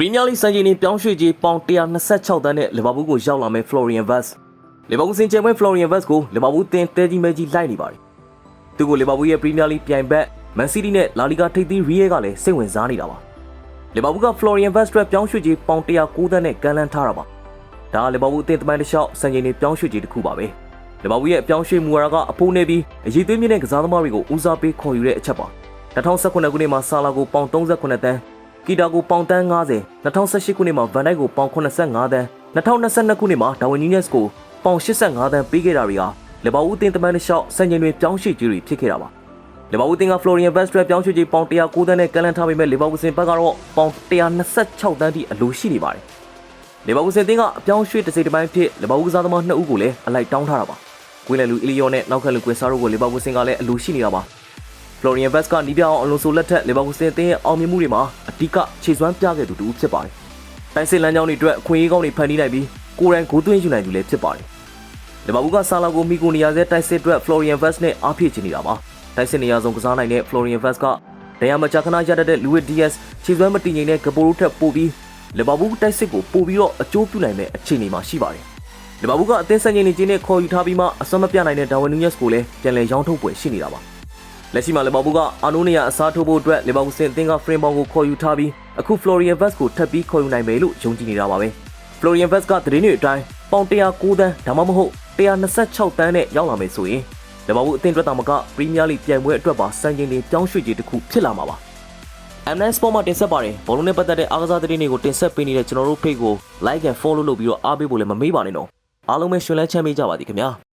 ပရီးမီယာလိစံချိန်နေပြောင်းရွှေ့ကြီးပေါင်126တန်းနဲ့လီဗာပူးကိုရောက်လာမဲ့ Florian Wirtz လီဗာပူးစင်ချယ်ပွဲ Florian Wirtz ကိုလီဗာပူးတင်တဲကြီးမဲကြီးလိုက်နေပါတယ်။သူကိုလီဗာပူးရဲ့ပရီးမီယာလိပြိုင်ဘက်မန်စီးတီးနဲ့လာလီဂါထိပ်သီးရီးရဲကလည်းစိတ်ဝင်စားနေတာပါ။လီဗာပူးက Florian Wirtz အတွက်ပြောင်းရွှေ့ကြီးပေါင်109တန်းနဲ့ကန်လန်းထားတာပါ။ဒါကလီဗာပူးအသင်းသမိုင်းတစ်လျှောက်စံချိန်နေပြောင်းရွှေ့ကြီးတစ်ခုပါပဲ။လီဗာပူးရဲ့ပြောင်းရွှေ့မှုဝါဒကအဖိုးနေပြီးအရေးသွေးမြင့်တဲ့ကစားသမားတွေကိုဦးစားပေးခေါ်ယူတဲ့အချက်ပါ။2019ခုနှစ်မှာဆာလာကိုပေါင်38တန်း ကီတာကိုပေါင်တန်း90 2018ခုနှစ်မှာဗန်ဒိုက်ကိုပေါင်85တန်း2022ခုနှစ်မှာဒါဝင်နီးနက်စ်ကိုပေါင်85တန်းပေးခဲ့တာတွေဟာလီဗာပူးအသင်းတမန်တစ်လျှောက်စံချိန်တွေပြောင်းရွှေ့ကြီးတွေဖြစ်ခဲ့တာပါလီဗာပူးအသင်းကဖလိုရီယန်ဘက်စထရက်ပြောင်းရွှေ့ကြီးပေါင်109တန်းနဲ့ကန်လန်ထားပေမဲ့လီဗာပူးစင်ဘက်ကတော့ပေါင်126တန်းထိအလိုရှိနေပါတယ်လီဗာပူးစင်အသင်းကအပြောင်းရွှေ့တစ်စိတ်တစ်ပိုင်းဖြစ်လီဗာပူးကစားသမား2ဦးကိုလည်းအလိုက်တောင်းထားတာပါကွင်းလယ်လူအီလီယောနဲ့နောက်ကလူကွင်ဆာရိုကိုလီဗာပူးစင်ကလည်းအလိုရှိနေတာပါ Florian Vest ကနီးပြအောင်အလွန်ဆိုလက်ထက်လီဗာပူးစင်အသင်းရဲ့အောင်မြင်မှုတွေမှာအဓိကခြေစွမ်းပြခဲ့သူတူဖြစ်ပါတယ်။တိုင်းစစ်လမ်းကြောင်းတွေအတွက်အခွင့်အရေးကောင်းတွေဖန်တီးနိုင်ပြီးကိုယ်တိုင်ဂိုးသွင်းယူနိုင်သူလည်းဖြစ်ပါတယ်။လီဗာပူးကဆာလာကိုမီကိုနေရာစဲတိုက်စစ်အတွက် Florian Vest နဲ့အားဖြည့်ချင်နေတာပါ။တိုက်စစ်နေရာဆုံးကစားနိုင်တဲ့ Florian Vest ကဒရမချာခနာရတတ်တဲ့ Luis Diaz ခြေစွမ်းမတည်ငြိမ်တဲ့ဂပိုရိုထက်ပိုပြီးလီဗာပူးတိုက်စစ်ကိုပိုပြီးတော့အကျိုးပြုနိုင်တဲ့အခြေအနေမှာရှိပါတယ်။လီဗာပူးကအသင်းစံချိန်နေချင်းနဲ့ခေါ်ယူထားပြီးမှအစွမ်းမပြနိုင်တဲ့ဒါဝင်နူးယက်စ်ကိုလည်းပြန်လည်ရောင်းထုတ်ပွဲရှိနေတာပါ။ လက်ရှိမှာလီဗာပူးကအာနိုနီယာအစားထိုးဖို့အတွက်လီဗာပူးစင်အသင်းကဖရင်ဘောင်ကိုခေါ်ယူထားပြီးအခု Florian Vest ကိုထပ်ပြီးခေါ်ယူနိုင်မယ်လို့ယုံကြည်နေတာပါပဲ။ Florian Vest ကသတင်းတွေအတိုင်းပေါင်109တန်းဒါမှမဟုတ်126တန်းနဲ့ရောက်လာမယ်ဆိုရင်လီဗာပူးအသင်းအတွက်တာမကပရီးမီးယားလိပြိုင်ပွဲအတွက်ပါစံချိန်တွေပြောင်းရွှေ့ခြင်းတစ်ခုဖြစ်လာမှာပါ။ MN Sport မှာတင်ဆက်ပါတယ်ဘောလုံးနဲ့ပတ်သက်တဲ့အားကစားသတင်းတွေကိုတင်ဆက်ပေးနေတဲ့ကျွန်တော်တို့ page ကို like and follow လုပ်ပြီးတော့အားပေးဖို့လည်းမမေ့ပါနဲ့နော်အားလုံးပဲရှင်လန်းချမ်းမြေ့ကြပါသည်ခင်ဗျာ